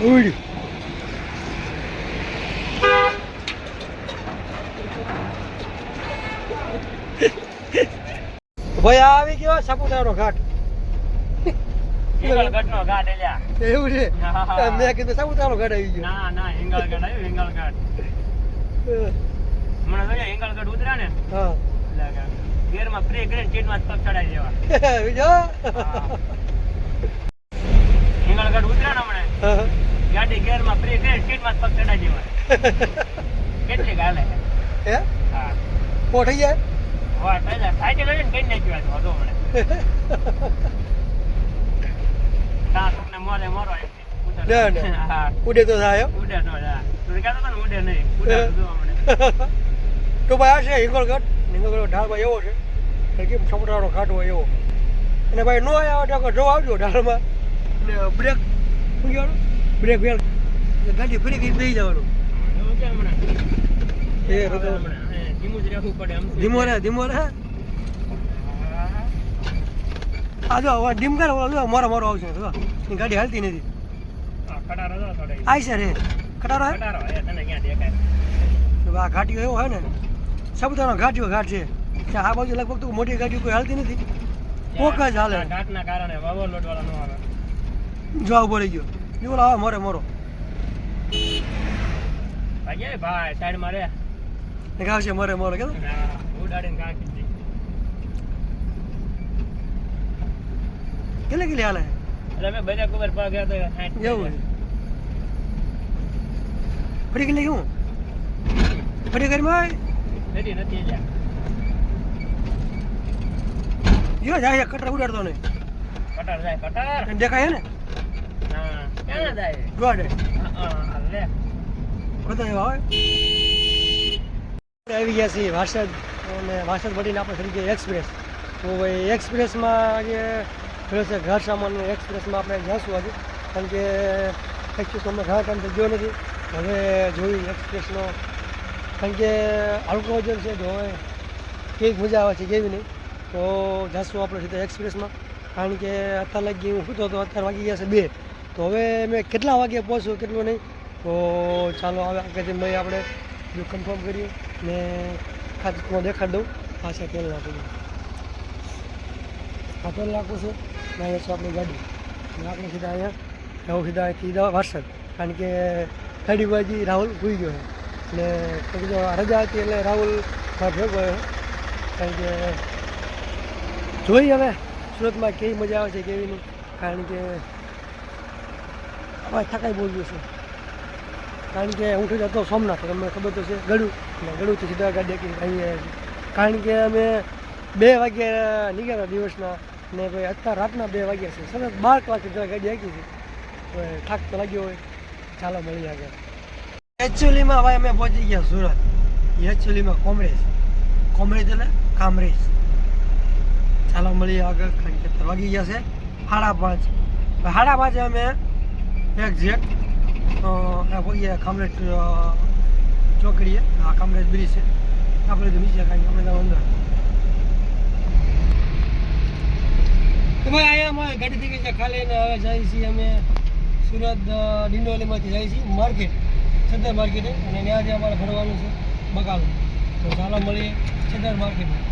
ઉડ ભાઈ આ આવી ગયો સાપુતારાનો ઘાટ. હિંગળગઢનો ઘાટ એલ્યા. એવું છે. મેં કીધું સાપુતારાનો ઘાટ આવી ગયો. ના ના હિંગળગઢ આવ્યો હિંગળગઢ. હમણાં જોઈએ હિંગળગઢ ઉતરા ને હા. ગેરમાં ફ્રી કરીને ચીટમાં પગ ચડાઈ દેવા. બીજો. હિંગળગઢ ઉતરા ને હમણાં. હા. ગાડી ગેરમાં ફ્રી કરીને ચીટમાં જ પગ ચડા દેવા કેટલી ગાલે? હે? હા. થઈ જાય? વાહ પહેલા સાયકલ લઈને કઈ નાખ્યું આ તો મને તા તમને મોરે મોરો ઉડે તો થાય. ઉડે તો થાય તું કહેતો તો ઉડે નહીં. ઉડે તો મને તો ભાઈ આ છે હિંગળગઢ હિંગળગઢ ઢાળમાં એવો છે. કે કેમ સાપુતારાનો ખાટો હોય એવો. અને ભાઈ નો આવ્યો તો જો આવજો ઢાળમાં. ને બ્રેક શું બ્રેક વેલ ગાડી ફરી ગઈ દઈ જવાનું. એ ધીમું જ રહેવું પડે ધીમો રે ધીમો રે આ જો ડીમ કરે મારો મારો આવશે જો. ગાડી હાલતી નથી. હા, ખટારો જો થોડો ઈ. આઈ છે રે. ખટારો આ ઘાટીઓ એવો હોય ને સાપુતારાનો ઘાટીઓ ઘાટ છે. ત્યાં આ બાજુ લગભગ તો મોટી ગાડીઓ કોઈ હાલતી નથી. કોક જ હાલે. જવાબ ઘાટના કારણે overload વાળા નો આવે. જો ઊભો રહી ગયો. જો લાવો આવે મોરે. મોરો ભાઈ ભાઈ સાઈડ મારે આવશે મોરે મોરો કે ઉડાડીને કાંઈ કીધી. કેટલે કેટલે હાલે એટલે મેં બધા કુબર પા ગયા તો એવું ફરી કેટલે હું ફરી ઘરમાં નથી નથી. યો જાય કટર ઉડાડતો નહીં. કટર જાય કટર. દેખાય ને? આપણે આવી ગયા છીએ વાસદ અને વાસદ વટીને આપણે ગયા એક્સપ્રેસ. તો ભાઈ એક્સપ્રેસમાં આજે થયો છે ઘર સામાન એક્સપ્રેસમાં આપણે જઈશું આજે. કારણ કે તો અમે ઘણા ટાઈમથી ગયો નથી. હવે જોયું એક્સપ્રેસનો. કારણ કે હલકો વજન છે તો હવે કેવી મજા આવે છે, કેવી નહીં. તો જઈશું આપણે સીધા એક્સપ્રેસમાં. કારણ કે અત્યારે લગી હું સૂતો હતો, અત્યારે વાગી ગયા છે બે. તો હવે મેં કેટલા વાગે પહોંચું કેટલું નહીં? તો ચાલો હવે આગળથી મેં આપણે જો કન્ફર્મ કરીએ ને ખાતું દેખાડ દઉં. પાછા તેલ નાખું છું આ નાખું છું ને અહીંયા છે આપણી ગાડી. આપણે સીધા અહીંયા એવું સીધા સીધા વારસદ. કારણ કે ગાડી બાજી રાહુલ ભૂઈ ગયો ને જો રજા હતી એટલે રાહુલ ભેગો આવ્યો કારણ કે જોઈ હવે સુરતમાં કેવી મજા આવે છે, કેવી નહીં. કારણ કે હવે થકાઈ ગયું છે. કારણ કે હું થઈ જતો સોમનાથ, તમને ખબર તો છે, ગળું. ને ગળુંથી સીધા ગાડી હાંકીને આવી આવ્યા છે કારણ કે અમે બે વાગ્યા નીકળ્યા દિવસના ને ભાઈ અત્યારે રાતના બે વાગ્યા છે. સરસ બાર કલાકથી જરા ગાડી આખી છે. થાક તો લાગ્યો હોય. ચાલો મળી આગળ. એકચ્યુઅલીમાં ભાઈ અમે પહોંચી ગયા સુરત. એકચ્યુઅલીમાં કોમરેજ. કોમરેજ એટલે કામરેજ ચાલો મળીએ આગળ. કારણ કે વાગી ગયા છે સાડા પાંચ. સાડા પાંચે અમે એક્ઝેક્ટ આ પગીએ કામરેજ અ, ચોકડીએ. આ કામરેજ બ્રિજ છે. આપણે તો નીચે કાંઈ આપણે તો અંદર. તો ભાઈ અહીંયા અમારે ગાડી થઈ ગઈ છે ખાલી હવે જઈએ છીએ અમે સુરત ડિંડોલીમાંથી જઈએ છીએ માર્કેટ સદર માર્કેટે. અને ત્યાંથી અમારે ભરવાનું છે બકાલું તો ચાલો મળીએ સદર માર્કેટમાં.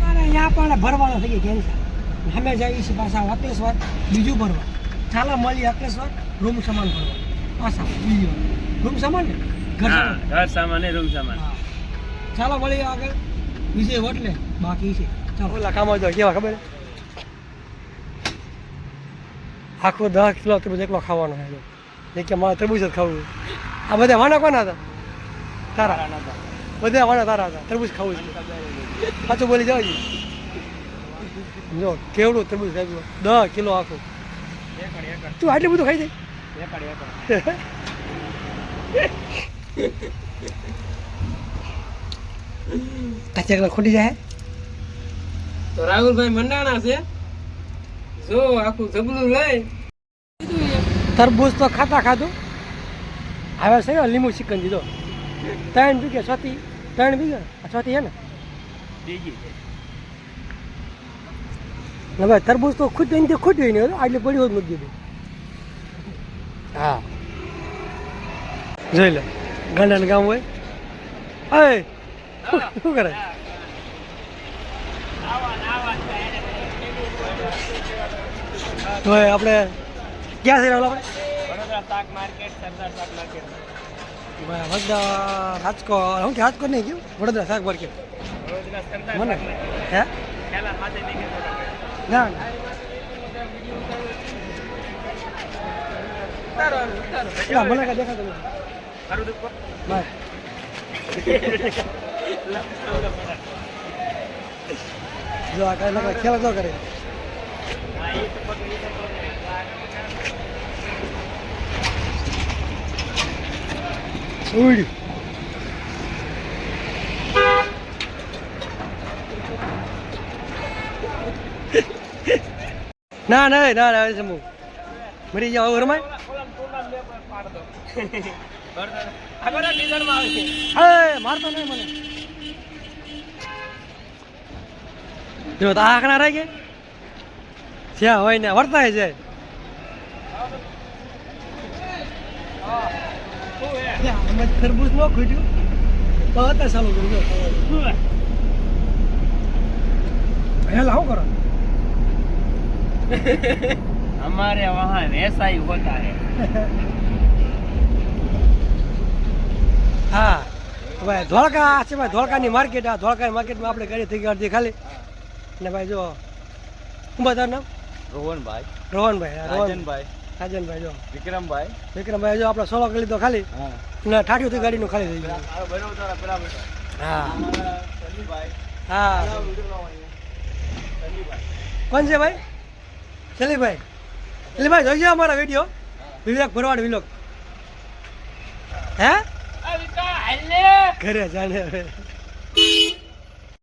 ના ના અહીંયા પણ ભરવાનું થઈ ગઈ કેન્સર અમે જઈએ છીએ પાછા અકેશ્વર બીજું ભરવા. ચાલો મળીએ અકેશ્વર રૂમ સામાન ભરવા. પાછા બીજું. રૂમ સામાન ને? ઘર સામાન? રૂમ સામાન. ચાલા મળી આગળ વિજય હોટલે બાકી છે. ચાલો. કામ આવજો કેવા ખબર? આખો દસ કિલો તરબૂચ એકલો ખાવાનો છે. કે મારે તરબૂચ જ ખાવું આ બધા વાના કોના હતા? તારા. બધા વાના તારા હતા. તરબૂચ ખાવું છે. સાચું બોલી જાવ જો. કેવડું તરબૂચ ખાવ્યું દસ કિલો આખું. તું આટલું બધું ખાઈ દે. એકડ એકડ કાચા એકલા ખોટી જાય? તો રાહુલભાઈ મંડાણા છે. જો આખું જબલું લઈ. તરબૂજ તો ખાતા ખાધું. હવે છે ને લીંબુ ચિકન દીધો? ત્રણ વીઘે સ્વાતી ત્રણ આ ચોથી છે ને? બીજી. તરબૂજ તો ખુદ એની ખુદ નહીં ને આટલી પડી હોત મૂકી દીધું જોઈ લો ગાંડાનું ગામ હોય અય શું કરે તો હવે આપણે ક્યાં છે આપણે વડોદરા શાક માર્કેટ સરદાર શાક માર્કેટ વડોદરા રાજકોટ હું કે રાજકોટ નહીં ગયું વડોદરા શાક માર્કેટ વડોદરા સરદાર મને શાક માર્કેટ હે પહેલા માથે નીકળી ના ના. ના, મને કાંઈ દેખાતું નથી જો આ કાંઈ નકર ખેલ ન કરે. ઉડ્યું ના ના ના ના સમૂહ મરી જાવ ઘરમાં લે પર પાડ દો વડોદરા આ બધા ડીઝલમાં આવે છે હે મારતો નહીં મને જો તો આ આંકડા રહી ગયા જ્યાં હોય ને વર્તાય જાય શું હે ત્યાં અમે તરબૂચ ન ખૂટ્યું તો અત્યારે ચાલુ કર્યું જો શું હે હેલા શું કરો हमारे वहाँ ऐसा ही होता है હા. ભાઈ ધોળકા છે ભાઈ ધોળકાની માર્કેટ આ ધોળકાની માર્કેટમાં આપણે ગાડી થઈ ગઈ ખાલી. ને ભાઈ જો શું બધા નામ? રોહનભાઈ. રોહનભાઈ હા, રોહન. રાજનભાઈ. જો. વિક્રમભાઈ. વિક્રમભાઈ જો આપણે સોલો કરી લીધો ખાલી. ને ઠાઠ્યું થી ગાડીનું ખાલી થઈ ગયું. હા હા. કોણ છે ભાઈ? શૈલીભાઈ. જોઈ જાઓ અમારા વીડિયો. વિવેક ભરવાડ વિલોક. હે? ઘરે જાને હવે.